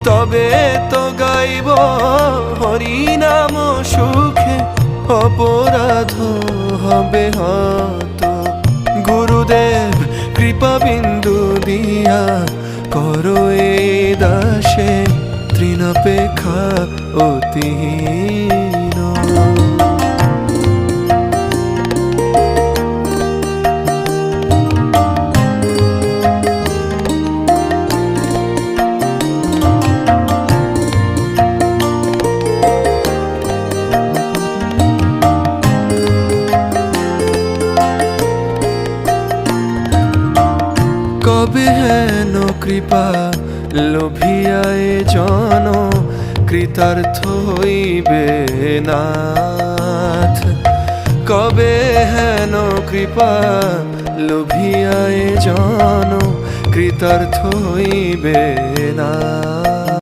তবে তো গাইব হরি নাম সুখে, অপরাধ হবে হত। গুরুদেব কৃপা বিন্দু দিয়া করো এ দাসে, তৃণপেক্ষা অতিহীন কবে হেন কৃপা, লোভিয়ায় জন, কৃতার্থ হইবে নাথ। কবে হেন কৃপা, লোভিয়ায় জন, কৃতার্থ হইবে